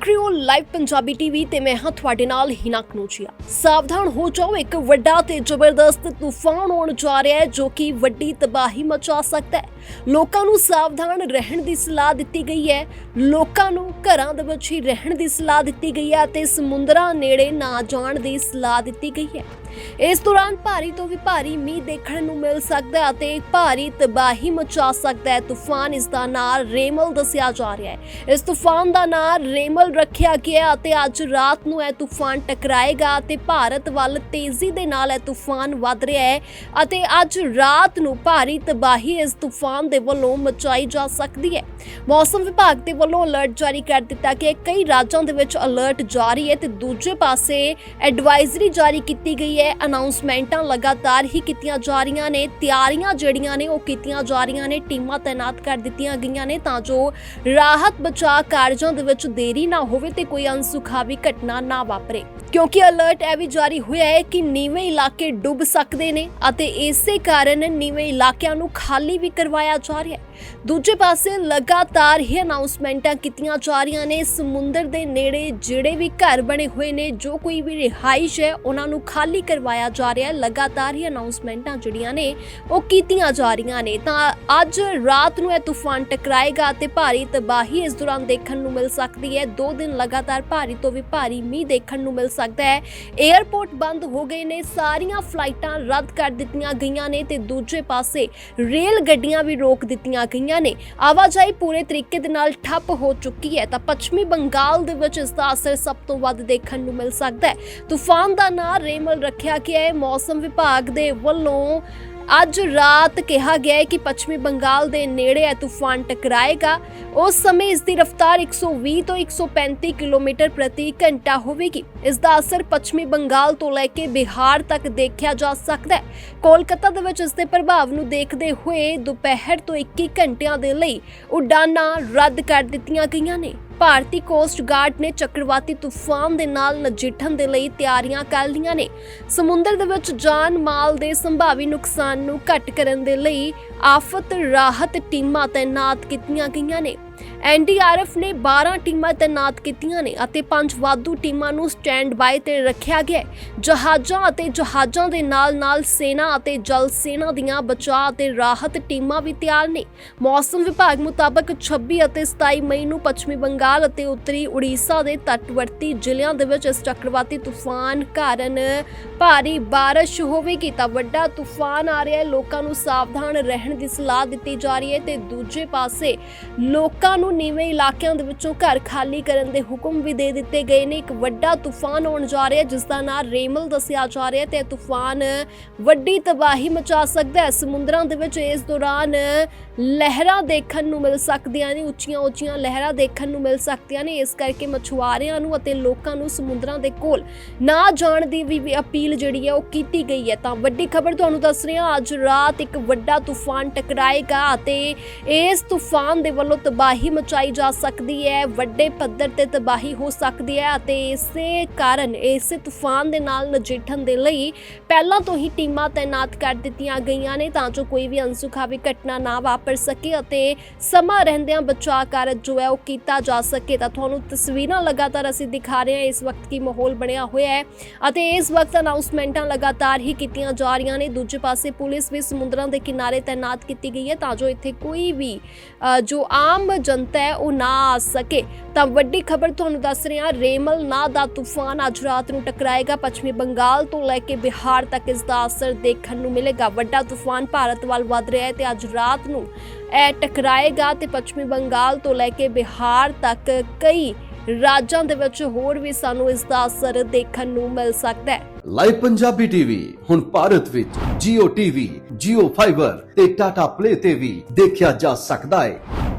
ਦੇਖ ਰਹੇ ਹੋ ਲਾਈਵ ਪੰਜਾਬੀ ਟੀਵੀ ਤੇ ਮੈਂ ਹਾਂ ਤੁਹਾਡੇ ਨਾਲ ਹਿਨਾ ਕਨੂਚੀਆ। ਸਾਵਧਾਨ ਹੋ ਜਾਓ, ਇੱਕ ਵੱਡਾ ਤੇ ਜ਼ਬਰਦਸਤ ਤੂਫਾਨ ਆਉਣ ਜਾ ਰਿਹਾ ਹੈ, ਜੋ ਕਿ ਵੱਡੀ ਤਬਾਹੀ ਮਚਾ ਸਕਦਾ ਹੈ। ਲੋਕਾਂ ਨੂੰ ਸਾਵਧਾਨ ਰਹਿਣ ਦੀ ਸਲਾਹ ਦਿੱਤੀ ਗਈ ਹੈ। ਲੋਕਾਂ ਨੂੰ ਘਰਾਂ ਦੇ ਵਿੱਚ ਹੀ ਰਹਿਣ ਦੀ ਸਲਾਹ ਦਿੱਤੀ ਗਈ ਹੈ ਤੇ ਸਮੁੰਦਰਾਂ ਨੇੜੇ ਨਾ ਜਾਣ ਦੀ ਸਲਾਹ ਦਿੱਤੀ ਗਈ ਹੈ। ਇਸ ਦੌਰਾਨ ਭਾਰੀ ਤੋਂ ਵੀ ਭਾਰੀ ਮੀਂਹ ਦੇਖਣ ਨੂੰ ਮਿਲ ਸਕਦਾ ਹੈ ਅਤੇ ਭਾਰੀ ਤਬਾਹੀ ਮਚਾ ਸਕਦਾ ਹੈ। ਤੂਫਾਨ ਇਸ ਦਾ ਨਾਮ ਰੇਮਲ ਦੱਸਿਆ ਜਾ ਰਿਹਾ ਹੈ। ਇਸ ਤੂਫਾਨ ਦਾ ਨਾਂ ਰੇਮਲ ਰੱਖਿਆ ਗਿਆ ਅਤੇ ਅੱਜ ਰਾਤ ਨੂੰ ਇਹ ਤੂਫਾਨ ਟਕਰਾਏਗਾ ਅਤੇ ਭਾਰਤ ਵੱਲ ਤੇਜ਼ੀ ਦੇ ਨਾਲ ਇਹ ਤੂਫਾਨ ਵੱਧ ਰਿਹਾ ਹੈ ਅਤੇ ਅੱਜ ਰਾਤ ਨੂੰ ਭਾਰੀ ਤਬਾਹੀ ਇਸ ਤੂਫਾਨ ਦੇ ਵੱਲੋਂ ਮਚਾਈ ਜਾ ਸਕਦੀ ਹੈ। ਮੌਸਮ ਵਿਭਾਗ ਦੇ ਵੱਲੋਂ ਅਲਰਟ ਜਾਰੀ ਕਰ ਦਿੱਤਾ ਗਿਆ ਕਈ ਰਾਜਾਂ ਦੇ ਵਿੱਚ ਅਲਰਟ ਜਾਰੀ ਹੈ ਤੇ ਦੂਜੇ ਪਾਸੇ ਐਡਵਾਈਜ਼ਰੀ ਜਾਰੀ ਕੀਤੀ ਗਈ ਹੈ ਅਨਾਉਂਸਮੈਂਟਾਂ ਲਗਾਤਾਰ ਹੀ ਕੀਤੀਆਂ ਜਾ ਰਹੀਆਂ ਨੇ। ਤਿਆਰੀਆਂ ਜਿਹੜੀਆਂ ਨੇ, ਉਹ ਕੀਤੀਆਂ ਜਾ ਰਹੀਆਂ ਨੇ। ਟੀਮਾਂ ਤਾਇਨਾਤ ਕਰ ਦਿੱਤੀਆਂ ਗਈਆਂ ਨੇ ਤਾਂ ਜੋ ਰਾਹਤ ਬਚਾਅ ਕਾਰਜਾਂ ਦੇ ਵਿੱਚ ਦੇਰੀ ਨਾ ਹੋਵੇ ਤੇ ਕੋਈ ਅਨਸੁਖਾਵੀ ਘਟਨਾ ਨਾ ਵਾਪਰੇ। ਕਿਉਂਕਿ ਅਲਰਟ ਇਹ ਵੀ ਜਾਰੀ ਹੋਇਆ ਹੈ ਕਿ ਨੀਵੇਂ ਇਲਾਕੇ ਡੁੱਬ ਸਕਦੇ ਨੇ ਅਤੇ ਇਸੇ ਕਾਰਨ ਨੀਵੇਂ ਇਲਾਕਿਆਂ ਨੂੰ ਖਾਲੀ ਵੀ ਕਰਵਾਇਆ ਜਾ ਰਿਹਾ ਹੈ। ਦੂਜੇ ਪਾਸੇ ਲਗਾਤਾਰ ਹੀ ਅਨਾਉਂਸਮੈਂਟਾਂ ਕੀਤੀਆਂ ਜਾ ਰਹੀਆਂ ਨੇ। ਸਮੁੰਦਰ ਦੇ ਨੇੜੇ ਜਿਹੜੇ ਵੀ ਘਰ ਬਣੇ ਹੋਏ ਨੇ, ਜੋ ਕੋਈ ਵੀ ਰਿਹਾਇਸ਼ ਹੈ, ਉਹਨਾਂ ਨੂੰ ਖਾਲੀ ਕਰਵਾਇਆ ਜਾ ਰਿਹਾ ਹੈ। ਲਗਾਤਾਰ ਹੀ ਅਨਾਉਂਸਮੈਂਟਾਂ ਜਿਹੜੀਆਂ ਨੇ, ਉਹ ਕੀਤੀਆਂ ਜਾ ਰਹੀਆਂ ਨੇ। ਤਾਂ ਅੱਜ ਰਾਤ ਨੂੰ ਇਹ ਤੂਫਾਨ ਟਕਰਾਏਗਾ ਤੇ ਭਾਰੀ ਤਬਾਹੀ ਇਸ ਦੌਰਾਨ ਦੇਖਣ ਨੂੰ ਮਿਲ ਸਕਦੀ ਹੈ। ਦੋ ਦਿਨ ਲਗਾਤਾਰ ਭਾਰੀ ਤੋਂ ਵੀ ਭਾਰੀ ਮੀਂਹ ਦੇਖਣ ਨੂੰ ਮਿਲ ਸਕਦਾ ਹੈ। 에ਅਰਪੋਰਟ ਬੰਦ ਹੋ ਗਏ ਨੇ, ਸਾਰੀਆਂ ਫਲਾਈਟਾਂ ਰੱਦ ਕਰ ਦਿੱਤੀਆਂ ਗਈਆਂ ਨੇ ਤੇ ਦੂਜੇ ਪਾਸੇ ਰੇਲ ਗੱਡੀਆਂ ਵੀ ਰੋਕ ਦਿੱਤੀਆਂ ਗਈਆਂ ਨੇ। ਆਵਾਜਾਈ ਪੂਰੇ ਤਰੀਕੇ ਦੇ ਨਾਲ ਠੱਪ ਹੋ ਚੁੱਕੀ ਹੈ ਤਾਂ ਪੱਛਮੀ ਬੰਗਾਲ ਦੇ ਵਿੱਚ ਇਸ ਦਾ ਅਸਰ ਸਭ ਤੋਂ ਵੱਧ ਦੇਖਣ ਨੂੰ ਮਿਲ ਸਕਦਾ ਹੈ। ਤੂਫਾਨ ਦਾ ਨਾਂ ਰੇਮਲ ਰੱਖਿਆ ਗਿਆ ਹੈ। ਮੌਸਮ ਵਿਭਾਗ ਦੇ ਵੱਲੋਂ ਅੱਜ ਰਾਤ ਕਿਹਾ ਗਿਆ ਹੈ ਕਿ ਪੱਛਮੀ ਬੰਗਾਲ ਦੇ ਨੇੜੇ ਇਹ ਤੂਫਾਨ ਟਕਰਾਏਗਾ। ਉਸ ਸਮੇਂ ਇਸ ਦੀ ਰਫ਼ਤਾਰ 120 ਤੋਂ 135 ਕਿਲੋਮੀਟਰ ਪ੍ਰਤੀ ਘੰਟਾ ਹੋਵੇਗੀ। ਇਸ ਦਾ ਅਸਰ ਪੱਛਮੀ ਬੰਗਾਲ ਤੋਂ ਲੈ ਕੇ ਬਿਹਾਰ ਤੱਕ ਦੇਖਿਆ ਜਾ ਸਕਦਾ ਹੈ। ਕੋਲਕਾਤਾ ਦੇ ਵਿੱਚ ਇਸ ਦੇ ਪ੍ਰਭਾਵ ਨੂੰ ਦੇਖਦੇ ਹੋਏ ਦੁਪਹਿਰ ਤੋਂ 21 ਘੰਟਿਆਂ ਦੇ ਲਈ ਉਡਾਨਾਂ ਰੱਦ ਕਰ ਦਿੱਤੀਆਂ ਗਈਆਂ ਨੇ। ਭਾਰਤੀ ਕੋਸਟ ਗਾਰਡ ਨੇ ਚੱਕਰਵਾਤੀ ਤੂਫਾਨ ਦੇ ਨਾਲ ਨਜਿੱਠਣ ਦੇ ਲਈ ਤਿਆਰੀਆਂ ਕਰ ਲਈਆਂ ਨੇ। ਸਮੁੰਦਰ ਦੇ ਵਿੱਚ ਜਾਨ ਮਾਲ ਦੇ ਸੰਭਾਵੀ ਨੁਕਸਾਨ ਨੂੰ ਘੱਟ ਕਰਨ ਦੇ ਲਈ ਆਫਤ ਰਾਹਤ ਟੀਮਾਂ ਤਾਇਨਾਤ ਕੀਤੀਆਂ ਗਈਆਂ ਨੇ। ਐਨਡੀਆਰਐਫ ਨੇ 12 ਟੀਮਾਂ ਤਾਇਨਾਤ ਕੀਤੀਆਂ ਨੇ ਅਤੇ ਪੰਜ ਵਾਧੂ ਟੀਮਾਂ ਨੂੰ ਸਟੈਂਡ ਬਾਈ ਤੇ ਰੱਖਿਆ ਗਿਆ ਹੈ। ਜਹਾਜ਼ਾਂ ਅਤੇ ਜਹਾਜ਼ਾਂ ਦੇ ਨਾਲ-ਨਾਲ ਸੈਨਾ ਅਤੇ ਜਲ ਸੈਨਾ ਦੀਆਂ ਬਚਾਅ ਅਤੇ ਰਾਹਤ ਟੀਮਾਂ ਵੀ ਤਿਆਰ ਨੇ। ਮੌਸਮ ਵਿਭਾਗ ਮੁਤਾਬਕ 26 ਅਤੇ 27 ਮਈ ਨੂੰ ਪੱਛਮੀ ਬੰਗਾਲ ਅਤੇ ਉੱਤਰੀ ਉੜੀਸਾ ਦੇ ਤੱਟਵਰਤੀ ਜ਼ਿਲ੍ਹਿਆਂ ਦੇ ਵਿੱਚ ਇਸ ਚੱਕਰਵਾਤੀ ਤੂਫਾਨ ਕਾਰਨ ਭਾਰੀ ਬਾਰਿਸ਼ ਹੋਵੇਗੀ ਤਾਂ ਵੱਡਾ ਤੂਫਾਨ ਆ ਰਿਹਾ ਹੈ। ਲੋਕਾਂ ਨੂੰ ਸਾਵਧਾਨ ਰਹਿਣ ਦੀ ਸਲਾਹ ਦਿੱਤੀ ਜਾ ਰਹੀ ਹੈ ਤੇ ਦੂਜੇ ਪਾਸੇ ਲੋਕਾਂ ਨੂੰ ਨੀਵੇਂ ਇਲਾਕਿਆਂ ਦੇ ਵਿੱਚੋਂ ਘਰ ਖਾਲੀ ਕਰਨ ਦੇ ਹੁਕਮ ਵੀ ਦੇ ਦਿੱਤੇ ਗਏ ਨੇ। ਇੱਕ ਵੱਡਾ ਤੂਫਾਨ ਆਉਣ ਜਾ ਰਿਹਾ, ਜਿਸ ਦਾ ਨਾਮ ਰੇਮਲ ਦੱਸਿਆ ਜਾ ਰਿਹਾ ਤੇ ਤੂਫਾਨ ਵੱਡੀ ਤਬਾਹੀ ਮਚਾ ਸਕਦਾ ਹੈ। ਸਮੁੰਦਰਾਂ ਦੇ ਵਿੱਚ ਇਸ ਦੌਰਾਨ ਲਹਿਰਾਂ ਦੇਖਣ ਨੂੰ ਮਿਲ ਸਕਦੀਆਂ ਨੇ ਉੱਚੀਆਂ ਉੱਚੀਆਂ ਲਹਿਰਾਂ ਦੇਖਣ ਨੂੰ ਮਿਲ ਸਕਦੀਆਂ ਨੇ। ਇਸ ਕਰਕੇ ਮਛੁਆਰਿਆਂ ਨੂੰ ਅਤੇ ਲੋਕਾਂ ਨੂੰ ਸਮੁੰਦਰਾਂ ਦੇ ਕੋਲ ਨਾ ਜਾਣ ਦੀ ਵੀ ਵੀ ਅਪੀਲ ਜਿਹੜੀ ਹੈ ਉਹ ਕੀਤੀ ਗਈ ਹੈ। ਤਾਂ ਵੱਡੀ ਖਬਰ ਤੁਹਾਨੂੰ ਦੱਸ ਰਹੇ ਹਾਂ ਅੱਜ ਰਾਤ ਇੱਕ ਵੱਡਾ ਤੂਫਾਨ ਟਕਰਾਏਗਾ ਅਤੇ ਇਸ ਤੂਫਾਨ ਦੇ ਵੱਲੋਂ ਤਬਾਹੀ ਮਚਾਈ ਜਾ ਸਕਦੀ ਹੈ, ਵੱਡੇ ਪੱਧਰ ਤੇ ਤਬਾਹੀ ਹੋ ਸਕਦੀ ਹੈ ਅਤੇ ਇਸੇ ਕਾਰਨ ਇਸੇ ਤੂਫਾਨ ਦੇ ਨਾਲ ਨਜਿੱਠਣ ਦੇ ਲਈ ਪਹਿਲਾਂ ਤੋਂ ਹੀ ਟੀਮਾਂ ਤਾਇਨਾਤ ਕਰ ਦਿੱਤੀਆਂ ਗਈਆਂ ਨੇ ਤਾਂ ਜੋ ਕੋਈ ਵੀ ਅਨਸੁਖਾਵੀ ਘਟਨਾ ਨਾ ਵਾਪਰ ਸਕੇ ਅਤੇ ਸਮਾਂ ਰਹਿੰਦਿਆਂ ਬਚਾਅ ਕਾਰਜ ਜੋ ਹੈ ਉਹ ਕੀਤਾ ਜਾ ਸਕੇ। ਤਾਂ ਤੁਹਾਨੂੰ ਤਸਵੀਰਾਂ ਲਗਾਤਾਰ ਅਸੀਂ ਦਿਖਾ ਰਹੇ ਹਾਂ, ਇਸ ਵਕਤ ਕੀ ਮਾਹੌਲ ਬਣਿਆ ਹੋਇਆ ਹੈ ਅਤੇ ਇਸ ਵਕਤ ਅਨਾਉਂਸਮੈਂਟਾਂ ਲਗਾਤਾਰ ਹੀ ਕੀਤੀਆਂ ਜਾ ਰਹੀਆਂ ਨੇ। ਦੂਜੇ ਪਾਸੇ ਪੁਲਿਸ ਵੀ ਸਮੁੰਦਰਾਂ ਦੇ ਕਿਨਾਰੇ ਤਾਇਨਾਤ ਕੀਤੀ ਗਈ ਹੈ ਤਾਂ ਜੋ ਇੱਥੇ ਕੋਈ ਵੀ ਜੋ ਆਮ ਜਨਤਾ ਹੈ ਉਹ ਨਾ ਆ ਸਕੇ। ਤਾਂ ਵੱਡੀ ਖਬਰ ਤੁਹਾਨੂੰ ਦੱਸ ਰਹੇ ਹਾਂ ਰੇਮਲ ਨਾਂ ਦਾ ਤੂਫਾਨ ਅੱਜ ਰਾਤ ਨੂੰ ਟਕਰਾਏਗਾ। ਪੱਛਮੀ ਬੰਗਾਲ ਤੋਂ ਲੈ ਕੇ ਬਿਹਾਰ ਤੱਕ ਇਸ ਦਾ ਅਸਰ ਦੇਖਣ ਨੂੰ ਮਿਲੇਗਾ। ਵੱਡਾ ਤੂਫਾਨ ਭਾਰਤ ਵੱਲ ਵੱਧ ਰਿਹਾ ਹੈ ਤੇ ਅੱਜ ਰਾਤ ਨੂੰ ਇਹ ਟਕਰਾਏਗਾ ਤੇ ਪੱਛਮੀ ਬੰਗਾਲ ਤੋਂ ਲੈ ਕੇ ਬਿਹਾਰ ਤੱਕ ਕਈ ਰਾਜਾਂ ਦੇ ਵਿੱਚ ਹੋਰ ਵੀ ਸਾਨੂੰ ਇਸ ਦਾ ਅਸਰ ਦੇਖਣ ਨੂੰ ਮਿਲ ਸਕਦਾ ਹੈ। ਲਾਈਵ ਪੰਜਾਬੀ ਟੀਵੀ ਹੁਣ ਭਾਰਤ ਵਿੱਚ Jio TV, Jio Fiber ਤੇ Tata Play ਤੇ ਵੀ ਦੇਖਿਆ ਜਾ ਸਕਦਾ ਹੈ।